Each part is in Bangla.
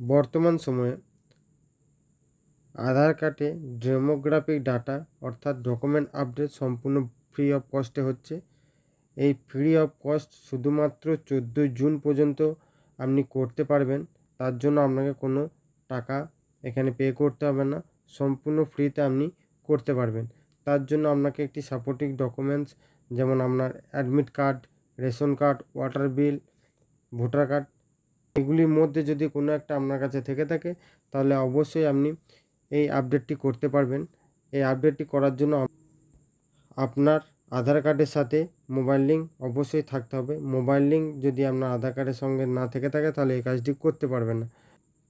বর্তমান সময়ে আধার কার্ডে ডেমোগ্রাফিক ডাটা অর্থাৎ ডকুমেন্ট আপডেট সম্পূর্ণ ফ্রি অফ কস্টে হচ্ছে। এই ফ্রি অফ কস্ট শুধুমাত্র চোদ্দোই জুন পর্যন্ত আপনি করতে পারবেন, তার জন্য আপনাকে কোনো টাকা এখানে পে করতে হবে না, সম্পূর্ণ ফ্রিতে আপনি করতে পারবেন। তার জন্য আপনাকে একটি সাপোর্টিং ডকুমেন্টস যেমন আপনার admit card ration card water bill voter card এগুলির মধ্যে যদি কোনো একটা আপনার কাছে থেকে থাকে, তাহলে অবশ্যই আপনি এই আপডেটটি করতে পারবেন। এই আপডেটটি করার জন্য আপনার আধার কার্ডের সাথে মোবাইল লিঙ্ক অবশ্যই থাকতে হবে। মোবাইল লিঙ্ক যদি আপনার আধার কার্ডের সঙ্গে না থেকে থাকে, তাহলে এই কাজটি করতে পারবেন না।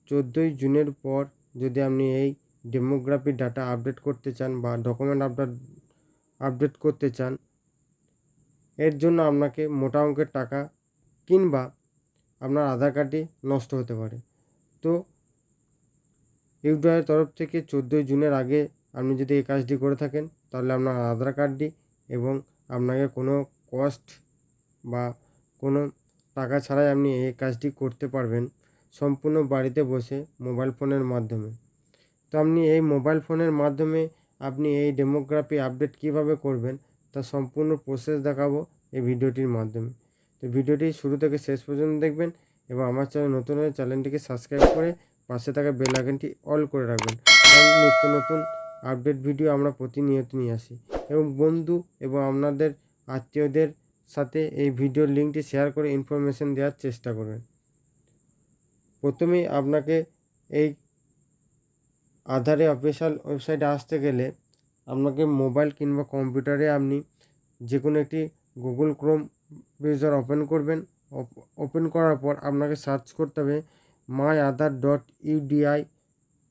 চোদ্দোই জুনের পর যদি আপনি এই ডেমোগ্রাফি ডাটা আপডেট করতে চান বা ডকুমেন্ট আপডেট আপডেট করতে চান, এর জন্য আপনাকে মোটা অঙ্কের টাকা কিংবা আপনার আধার কার্ডটি নষ্ট হতে পারে। তো ইউডিআইয়ের তরফ থেকে চোদ্দোই জুনের আগে আপনি যদি এই কাজটি করে থাকেন, তাহলে আপনার আধার কার্ডটি এবং আপনাকে কোনো কস্ট বা কোনো টাকা ছাড়াই আপনি এই কাজটি করতে পারবেন সম্পূর্ণ বাড়িতে বসে মোবাইল ফোনের মাধ্যমে। তো আপনি এই মোবাইল ফোনের মাধ্যমে আপনি এই ডেমোগ্রাফি আপডেট কীভাবে করবেন, তা সম্পূর্ণ প্রসেস দেখাবো এই ভিডিওটির মাধ্যমে। তো ভিডিওটি শুরু থেকে শেষ পর্যন্ত দেখবেন এবং আমার চ্যানেল নতুন হয়ে চ্যানেলটিকে সাবস্ক্রাইব করে পাশে থাকা বেল আইকনটি অল করে রাখবেন। কারণ নিত্য নতুন আপডেট ভিডিও আমরা প্রতিনিয়ত নিয়ে আসি। এবং বন্ধু এবং আপনাদের আত্মীয়দের সাথে এই ভিডিওর লিঙ্কটি শেয়ার করে ইনফরমেশন দেওয়ার চেষ্টা করবেন। প্রথমেই আপনাকে এই আধারে অফিসিয়াল ওয়েবসাইটে আসতে গেলে আপনাকে মোবাইল কিংবা কম্পিউটারে আপনি যে কোনো একটি গুগল ক্রোম ব্রাউজার ওপেন করবেন। ওপেন করার পর আপনাকে সার্চ করতে হবে my Aadhaar dot UIDAI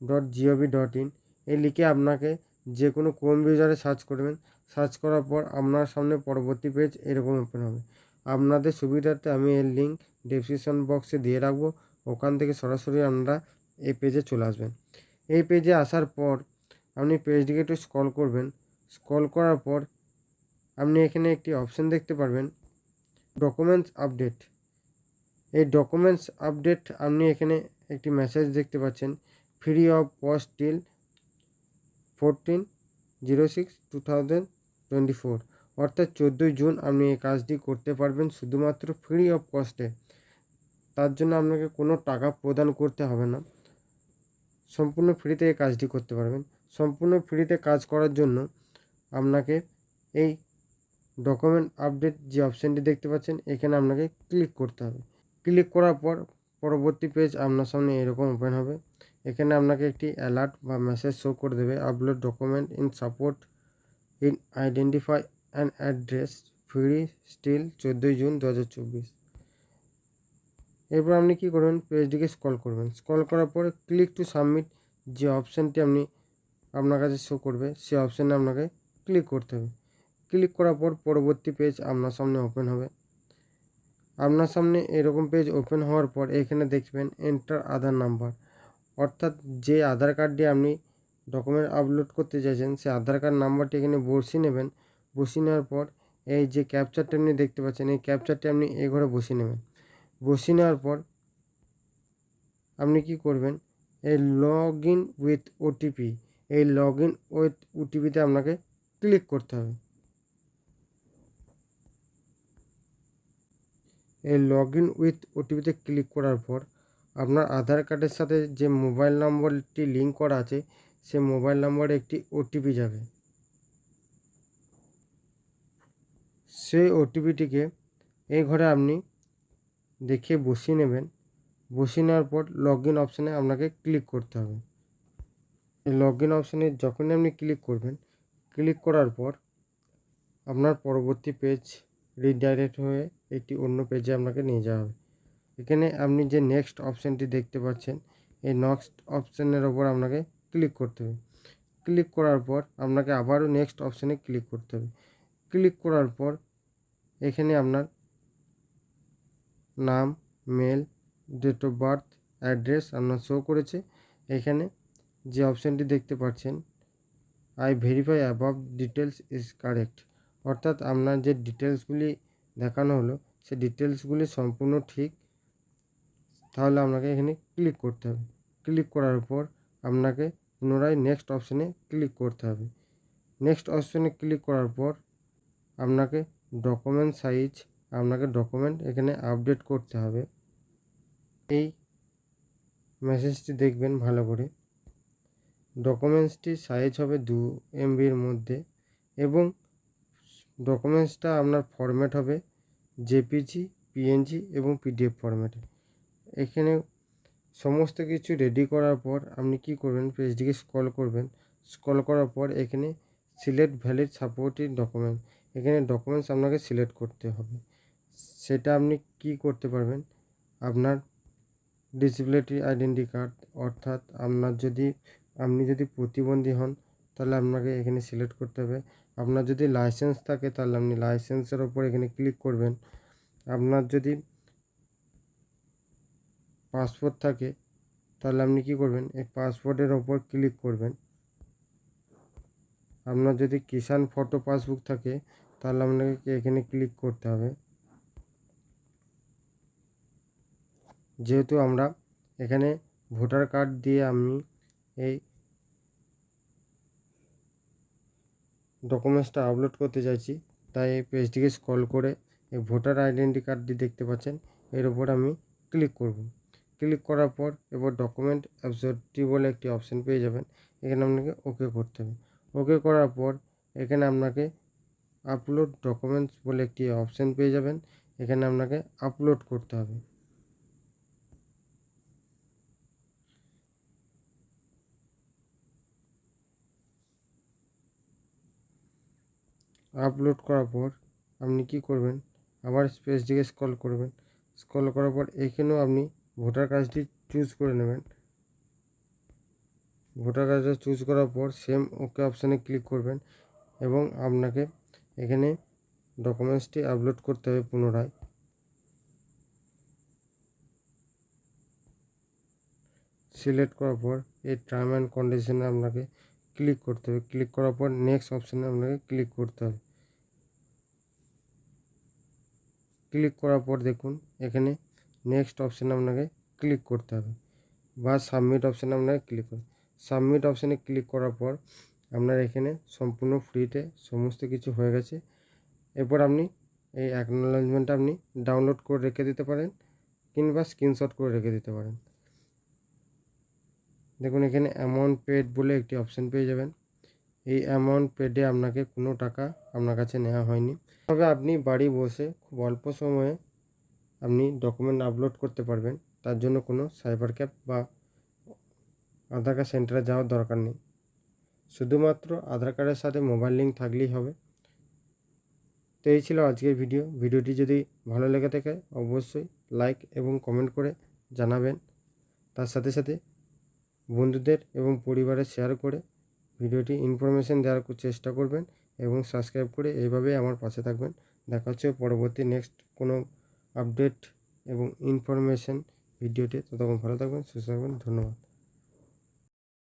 dot gov dot in এই লিখে আপনাকে যে কোনো ক্রোম ব্রাউজারে সার্চ করবেন। সার্চ করার পর আপনার সামনে পরবর্তী পেজ এরকম ওপেন হবে। আপনাদের সুবিধার্থে আমি এর লিঙ্ক ডেসক্রিপশন বক্সে দিয়ে রাখব। ওখান থেকে সরাসরি আপনারা এই পেজে চলে আসবেন। এই পেজে আসার পর আপনি পেজটিকে একটু স্ক্রল করবেন। স্ক্রল করার পর আপনি এখানে একটি অপশন দেখতে পারবেন ডকুমেন্টস আপডেট এই ডকুমেন্টস আপডেট আপনি এখানে একটি মেসেজ দেখতে পাচ্ছেন free of cost till fourteen zero six two thousand twenty four অর্থাৎ চোদ্দোই জুন আপনি এই কাজটি করতে পারবেন শুধুমাত্র ফ্রি অফ কস্টে তার জন্য আপনাকে কোনো টাকা প্রদান করতে হবে না। সম্পূর্ণ ফ্রিতে এই কাজটি করতে পারবেন। সম্পূর্ণ ফ্রিতে কাজ করার জন্য আপনাকে এই ডকুমেন্ট আপডেট যে অপশানটি দেখতে পাচ্ছেন, এখানে আপনাকে ক্লিক করতে হবে। ক্লিক করার পর পরবর্তী পেজ আপনার সামনে এরকম ওপেন হবে। এখানে আপনাকে একটি অ্যালার্ট বা মেসেজ শো করে দেবে upload document in support in identify and address free still চোদ্দোই জুন দু হাজার চব্বিশ। এরপর আপনি কী করবেন? পেজটিকে স্ক্রল করবেন। স্ক্রল করার পরে ক্লিক টু সাবমিট যে অপশানটি আপনি আপনার কাছে শো করবে, সেই অপশানে আপনাকে ক্লিক করতে হবে। ক্লিক করার পর পরবর্তী পেজ আপনার সামনে ওপেন হবে। আপনার সামনে এরকম পেজ ওপেন হওয়ার পর এখানে দেখবেন এন্টার আধার নাম্বার অর্থাৎ যে আধার কার্ডটি আপনি ডকুমেন্ট আপলোড করতে চাইছেন, সেই আধার কার্ড নাম্বারটি এখানে বসিয়ে নেবেন। বসিয়ে নেওয়ার পর এই যে ক্যাপচারটি আপনি দেখতে পাচ্ছেন, এই ক্যাপচারটি আপনি এই ঘরে বসিয়ে নেবেন। বসিয়ে নেওয়ার পর আপনি কি করবেন, এই লগ ইন উইথ ওটিপি এই লগ ইন উইথ ওটিপিতে আপনাকে ক্লিক করতে হবে। এই লগ ইন উইথ ওটিপিতে ক্লিক করার পর, আপনার আধার কার্ডের সাথে যে মোবাইল নম্বরটি লিঙ্ক করা আছে, সে মোবাইল নম্বরে একটি ওটিপি যাবে। সেই ওটিপিটিকে এই ঘরে আপনি দেখে বসিয়ে নেবেন। বসিয়ে নেওয়ার পর লগ ইন অপশানে আপনাকে ক্লিক করতে হবে। এই লগ ইন অপশানে যখনই আপনি ক্লিক করবেন ক্লিক করার পর আপনার পরবর্তী পেজ রিডাইরেক্ট হয়ে একটি অন্য পেজে আপনাকে নিয়ে যাওয়া হবে। এখানে আপনি যে নেক্সট অপশানটি দেখতে পাচ্ছেন, এই নেক্সট অপশানের ওপর আপনাকে ক্লিক করতে হবে। ক্লিক করার পর আপনাকে আবারও নেক্সট অপশানে ক্লিক করতে হবে। ক্লিক করার পর এখানে আপনার নাম male date of birth address আপনার শো করেছে। এখানে যে অপশানটি দেখতে পাচ্ছেন I verify above details is correct অর্থাৎ আপনার যে ডিটেলসগুলি দেখানো হলো সে ডিটেলসগুলি সম্পূর্ণ ঠিক, তাহলে আপনাকে এখানে ক্লিক করতে হবে। ক্লিক করার পর আপনাকে পুনরায় নেক্সট অপশানে ক্লিক করতে হবে। নেক্সট অপশানে ক্লিক করার পর আপনাকে ডকুমেন্ট সাইজ আপনাকে ডকুমেন্ট এখানে আপডেট করতে হবে। এই মেসেজটি দেখবেন ভালো করে। ডকুমেন্টসটি সাইজ হবে দু এমবির মধ্যে এবং ডকুমেন্টসটা আপনার ফরম্যাট হবে জেপিজি পিএনজি এবং পিডিএফ ফরম্যাটে এখানে সমস্ত কিছু রেডি করার পর আপনি কি করবেন পেজটিকে স্ক্রল করবেন। স্ক্রল করার পর এখানে সিলেক্ট ভ্যালিড সাপোর্টিভ ডকুমেন্ট এখানে ডকুমেন্টস আপনাকে সিলেক্ট করতে হবে। সেটা আপনি কি করতে পারবেন, আপনার ডিসেবিলিটি আইডেন্টি কার্ড অর্থাৎ আপনার যদি, আপনি যদি প্রতিবন্ধী হন, তাহলে আপনাকে এখানে সিলেক্ট করতে হবে। আপনার যদি লাইসেন্স থাকে তাহলে আপনি লাইসেন্সের ওপর এখানে ক্লিক করবেন। আপনার যদি পাসপোর্ট থাকে, তাহলে আপনি কি করবেন? এই পাসপোর্টের ওপর ক্লিক করবেন। আপনার যদি কিষাণ ফটো পাসবুক থাকে, তাহলে আপনাকে এখানে ক্লিক করতে হবে। যেহেতু আমরা এখানে ভোটার কার্ড দিয়ে আমি এই ডকুমেন্টসটা আপলোড করতে চাইছি, তাই এই পেজটিকে স্ক্রল করে এই ভোটার আইডেন্টি কার্ডটি দেখতে পাচ্ছেন। এর উপর আমি ক্লিক করব। ক্লিক করার পর এবার ডকুমেন্ট অ্যাবসর্টি বলে একটি অপশান পেয়ে যাবেন। এখানে আপনাকে ওকে করতে হবে। ওকে করার পর এখানে আপনাকে আপলোড ডকুমেন্টস বলে একটি অপশান পেয়ে যাবেন। এখানে আপনাকে আপলোড করতে হবে। আপলোড করার পর আপনি কি করবেন? আবার স্পেস দিকে স্ক্রল করবেন। স্ক্রল করার পর এখানেও আপনি ভোটার কার্ডটি চুজ করে নেবেন। ভোটার কার্ডটা চুজ করার পর সেম ওকে অপশানে ক্লিক করবেন এবং আপনাকে এখানে ডকুমেন্টসটি আপলোড করতে হবে পুনরায়। সিলেক্ট করার পর এই টার্ম অ্যান্ড কন্ডিশনে আপনাকে ক্লিক করতে হবে। ক্লিক করার পর নেক্সট অপশানে আপনাকে ক্লিক করতে হবে। ক্লিক করার পর দেখুন, এখানে নেক্সট অপশানে আপনাকে ক্লিক করতে হবে বা সাবমিট অপশানে আপনাকে ক্লিক করুন সাবমিট অপশানে ক্লিক করার পর আপনার এখানে সম্পূর্ণ ফ্রিতে সমস্ত কিছু হয়ে গেছে। এরপর আপনি এই অ্যাকনোলেজমেন্টটা আপনি ডাউনলোড করে রেখে দিতে পারেন কিংবা স্ক্রিনশট করে রেখে দিতে পারেন। দেখুন, এখানে অ্যামাউন্ট পেড বলে একটি অপশান পেয়ে যাবেন। এই অ্যামাউন্ট পেডে আপনাকে কোনো টাকা আপনার কাছে নেওয়া হয়নি। তবে আপনি বাড়ি বসে খুব অল্প সময়ে আপনি ডকুমেন্ট আপলোড করতে পারবেন। তার জন্য কোনো সাইবার ক্যাব বা আধার কার্ড সেন্টারে যাওয়ার দরকার নেই। শুধুমাত্র আধার কার্ডের সাথে মোবাইল লিঙ্ক থাকলেই হবে। তো এই ছিল আজকের ভিডিও ভিডিওটি যদি ভালো লেগে থাকে, অবশ্যই লাইক এবং কমেন্ট করে জানাবেন। তার সাথে সাথে বন্ধুদের এবং পরিবারে শেয়ার করে ভিডিওটি ইনফরমেশান দেওয়ার চেষ্টা করবেন এবং সাবস্ক্রাইব করে এইভাবেই আমার পাশে থাকবেন। দেখা হচ্ছে পরবর্তী নেক্সট কোনো আপডেট এবং ইনফরমেশান ভিডিওটি ততক্ষণ ভালো থাকবেন, সুস্থ থাকবেন, ধন্যবাদ।